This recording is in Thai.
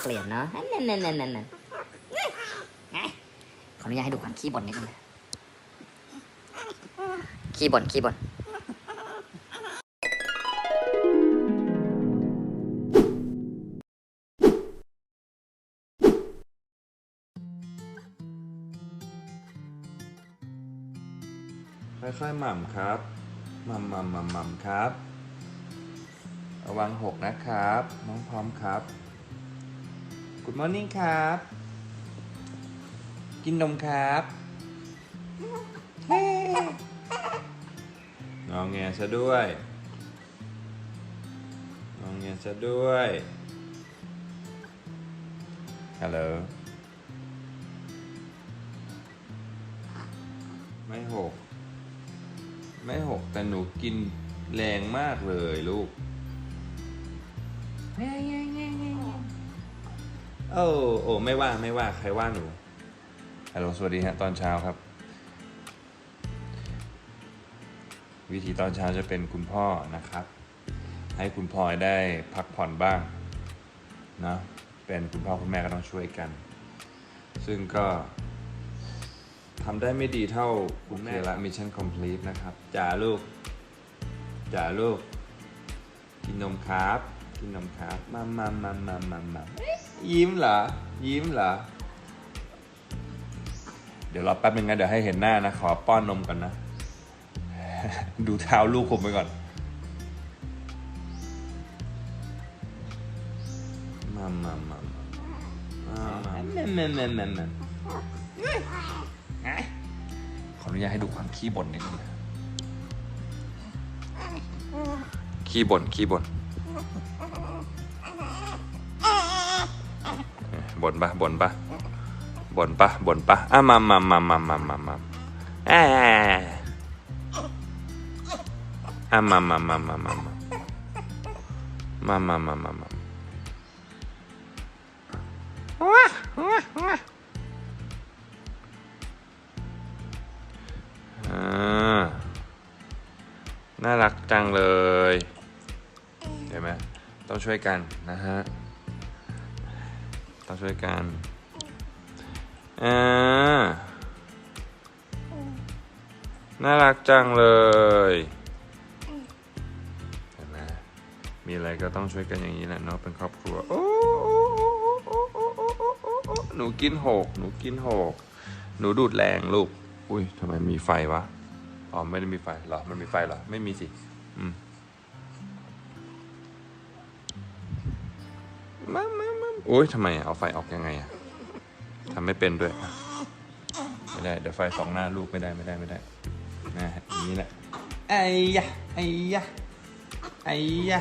เกลียดเนาะนั่นนั่นนั่นนั่นขออนุญาตให้ดูก่อนขี้บ่นนิดนึงขี้บ่นขี้บ่นค่อยๆหม่ำครับหม่ำหม่ำหม่ำหม่ำครับ ระวังหกนะครับ น้องพร้อมครับ Good morning ครับ กินนมครับเฮ้งองแงซะด้วยงองแงซะด้วยฮัลโหลไม่หก ไม่หกแต่หนูกินแรงมากเลยลูก โอ้โอ้ไม่ว่าไม่ว่าใครว่าหนูฮัลโหลสวัสดีฮะตอนเช้าครับ วิธีตอนเช้าจะเป็นคุณพ่อนะครับ ให้คุณพ่อได้พักผ่อนบ้างนะเป็นคุณพ่อคุณแม่ก็ต้องช่วยกัน ซึ่งก็ทำได้ไม่ดีเท่าคุณแม่ละมิชชั่นคอมพลีทนะครับจ๋าลูกจ๋าลูก กินนมครับ กินนมครับมามามามามามา ยิ้มเหรอ ยิ้มเหรอ เดี๋ยวรอแป๊บนึงนะเดี๋ยวให้เห็นหน้านะ ขอป้อนนมก่อนนะ ดูเท้าลูกผมไปก่อน มามามามามามามามาม่แม่แม่ขออนุญาตให้ดูความขี้บ่นนิดนึงขี้บ่นขี้บ่น บ่นปะบ่นปะบ่นปะบ่นปะอะมามามามามามามาแอะอะมามามามามามามามามามามาอ่าน่ารักจังเลย เห็นไหมต้องช่วยกันนะฮะ ต้องช่วยกันอ่าน่ารักจังเลยเห็นไหมมีอะไรก็ต้องช่วยกันอย่างนี้แหละเนาะเป็นครอบครัวโอ้หนูกินหก หนูกินหก หนูดูดแรงลูก อุ้ยทำไมมีไฟวะ อ๋อ ไม่ได้มีไฟเหรอ มันมีไฟเหรอ ไม่มีสิ อืม มามามาโอ้ยทำไมอะเอาไฟออกยังไงอะทำไม่เป็นด้วยอะไม่ได้ เดี๋ยวไฟสองหน้าลูกไม่ได้ไม่ได้ไม่ได้นะอย่างนี้แหละไอ้ยะไอ้ยะไอ้ยะ